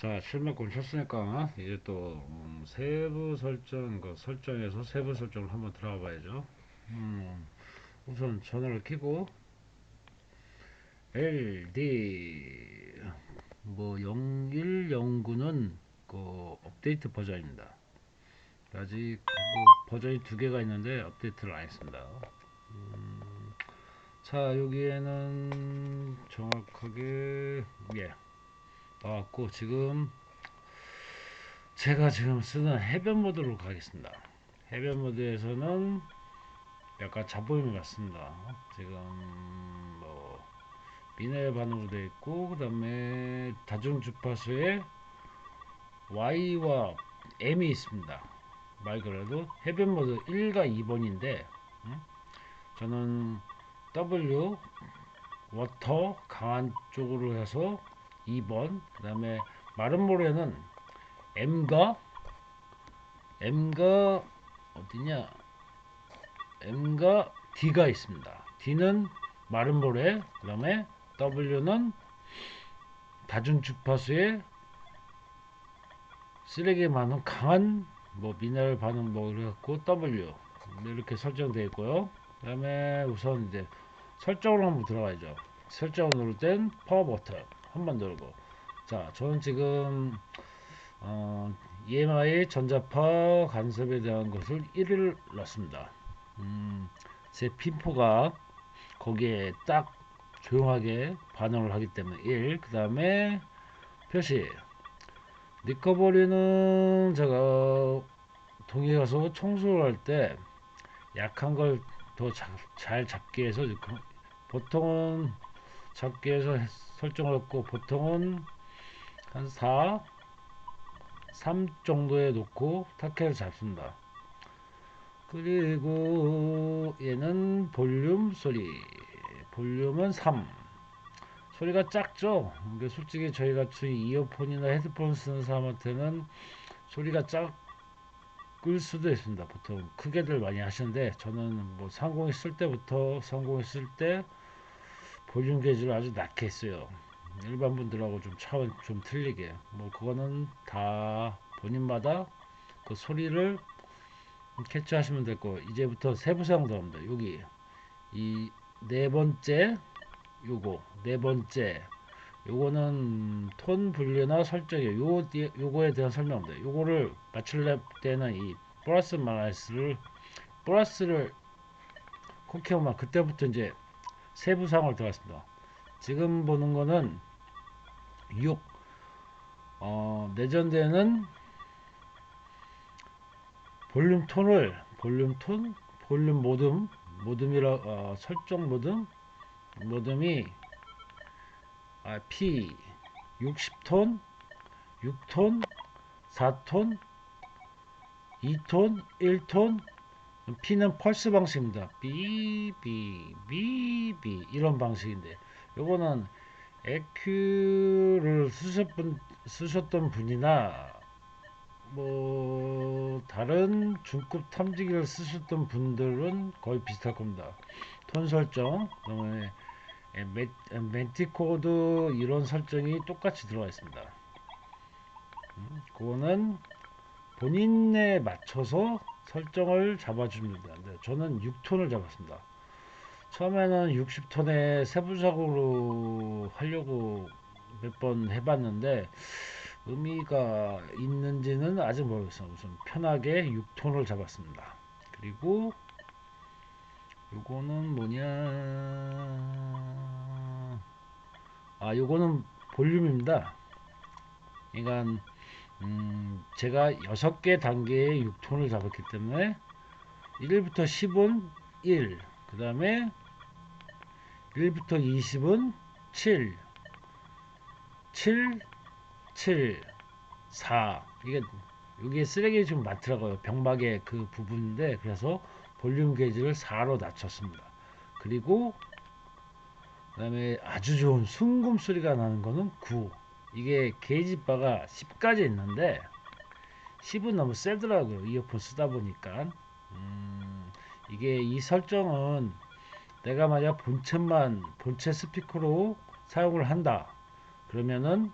자, 700권 쳤으니까 이제 또 음, 세부 설정, 그 설정에서 세부 설정을 한번 들어가 봐야죠. 음, 우선 전화를 켜고 LD 뭐 0109는 그 업데이트 버전입니다. 아직 뭐 버전이 두 개가 있는데 업데이트를 안 했습니다. 음, 자 여기에는 정확하게 예 나왔고 지금 제가 지금 쓰는 해변 모드로 가겠습니다. 해변 모드에서는 약간 잡보임이 같습니다. 지금 뭐 미네 반응으로 되어 있고 그 다음에 다중 주파수에 Y와 M이 있습니다. 말 그래도 해변 모드 1과 2번인데 음? 저는 W 워터 강한 쪽으로 해서 2번 그 다음에 마른 모래는 M과 M과 어디냐 M과 D가 있습니다. D는 마른 모래 그 다음에 W는 다중 주파수에 쓰레기 반응 강한 뭐 미네랄 반응 뭐 그래갖고 W 이렇게 설정되어 있고요. 그 다음에 우선 이제 설정으로 한번 들어가야죠. 설정을 누를 땐 파워 버튼 한번 누르고 자 저는 지금 어, EMI 전자파 간섭에 대한 것을 1을 넣습니다. 음, 제 핀포가 거기에 딱 조용하게 반응을 하기 때문에 1. 그 다음에 표시. 리커버리는 제가 동에 가서 청소를 할 때 약한 걸 더 잘 잡기 위해서 보통은 잡기 위해서 설정을 했고 보통은 한 4, 3 정도에 놓고 타켓을 잡습니다. 그리고 얘는 볼륨 소리. 볼륨은 3 소리가 작죠? 근데 솔직히 저희 같이 이어폰이나 헤드폰 쓰는 사람한테는 소리가 작을 수도 있습니다 보통 크게들 많이 하시는데 저는 뭐 상공이 쓸 때부터 상공이 쓸때 볼륨 게이지를 아주 낮게 했어요 일반 분들하고 좀 차원 좀 틀리게 뭐 그거는 다 본인마다 그 소리를 캐치하시면 될 거. 이제부터 세부 사용 들어갑니다. 여기 이 네 번째 요거 네 번째 요거는 톤 분류나 설정이에요. 요 요거에 대한 설명입니다. 요거를 맞출 때는 이 플러스 마이너스를 플러스를 쿠키오만 그때부터 이제 세부 사항으로 들어갔습니다. 지금 보는 거는 6 어, 내전되는 볼륨 톤을 볼륨 톤 볼륨 모듬 모듬이라 어, 설정 모듬 모듬이 아, P 60톤 6톤 4톤 2톤 1톤 P는 펄스 방식입니다. B, B, B, B 이런 방식인데 요거는 에큐를 쓰셨던, 쓰셨던 분이나 뭐 다른 중급 탐지기를 쓰셨던 분들은 거의 비슷할 겁니다. 톤 설정, 그다음에 멘티코드 이런 설정이 똑같이 들어가 있습니다. 음, 그거는 본인에 맞춰서 설정을 잡아줍니다. 네, 저는 6톤을 잡았습니다. 처음에는 60톤에 세부적으로 하려고 몇 번 해봤는데 의미가 있는지는 아직 모르겠어요. 우선 편하게 6톤을 잡았습니다. 그리고 요거는 뭐냐 아 요거는 볼륨입니다. 그러니까 음 제가 6개 단계의 6톤을 잡았기 때문에 1부터 10은 1, 그 다음에 1부터 20은 7, 7, 7, 4 이게 여기에 쓰레기 좀 많더라고요. 병박의 그 부분인데 그래서 볼륨 게이지를 4로 낮췄습니다. 그리고 그 다음에 아주 좋은 순금 소리가 나는 거는 9 이게 게이지 바가 10까지 있는데 10은 너무 세더라고요. 이어폰 쓰다 보니까. 음, 이게 이 설정은 내가 만약 본체만 본체 스피커로 사용을 한다. 그러면은